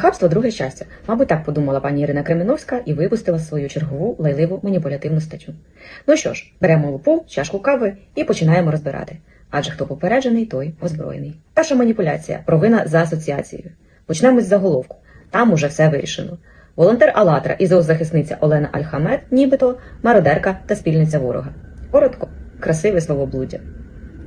Нахабство друге щастя. Мабуть, так подумала пані Ірина Кременовська і випустила свою чергову лайливу маніпулятивну статтю. Ну що ж, беремо лупу, чашку кави і починаємо розбирати. Адже хто попереджений, той озброєний. Перша маніпуляція провина за асоціацією. Почнемо з заголовку. Там уже все вирішено. Волонтер Алатра і зоозахисниця Олена Альхамед, нібито мародерка та спільниця ворога. Коротко, красиве словоблуддя.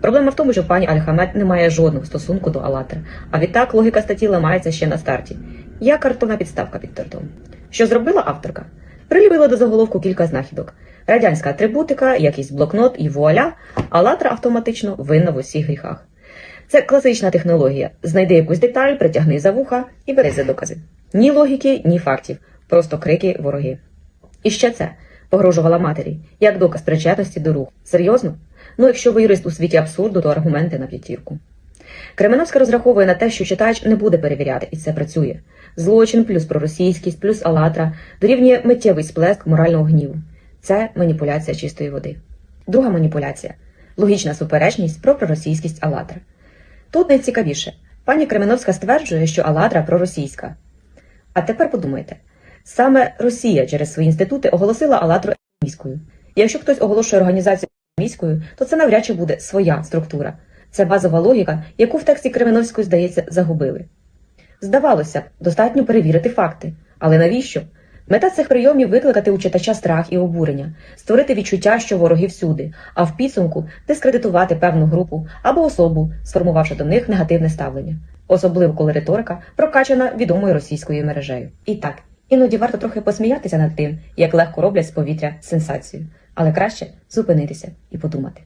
Проблема в тому, що пані Альхамед не має жодного стосунку до Алатри, а відтак логіка статті ламається ще на старті. Я картонна підставка під тортом. Що зробила авторка? Приліпила до заголовку кілька знахідок. Радянська атрибутика, якийсь блокнот і вуаля, Алатра автоматично винна в усіх гріхах. Це класична технологія. Знайди якусь деталь, притягни за вуха і бери за докази. Ні логіки, ні фактів, просто крики вороги. І ще це погрожувала матері, як доказ причетності до руху. Серйозно? Ну, якщо ви юрист у світі абсурду, то аргументи на п'ятірку. Кременовська розраховує на те, що читач не буде перевіряти, і це працює. Злочин плюс проросійськість, плюс Алатра дорівнює миттєвий сплеск морального гніву. Це маніпуляція чистої води. Друга маніпуляція логічна суперечність про проросійськість Алатра. Тут найцікавіше. Пані Кременовська стверджує, що Алатра проросійська. А тепер подумайте: саме Росія через свої інститути оголосила Алатру міською. Якщо хтось оголошує організацію міською, то це навряд чи буде своя структура. Це базова логіка, яку в тексті Кременовської, здається, загубили. Здавалося б, достатньо перевірити факти. Але навіщо? Мета цих прийомів викликати у читача страх і обурення, створити відчуття, що вороги всюди, а в підсумку дискредитувати певну групу або особу, сформувавши до них негативне ставлення, особливо коли риторика прокачана відомою російською мережею. І так, іноді варто трохи посміятися над тим, як легко роблять з повітря сенсацію, але краще зупинитися і подумати.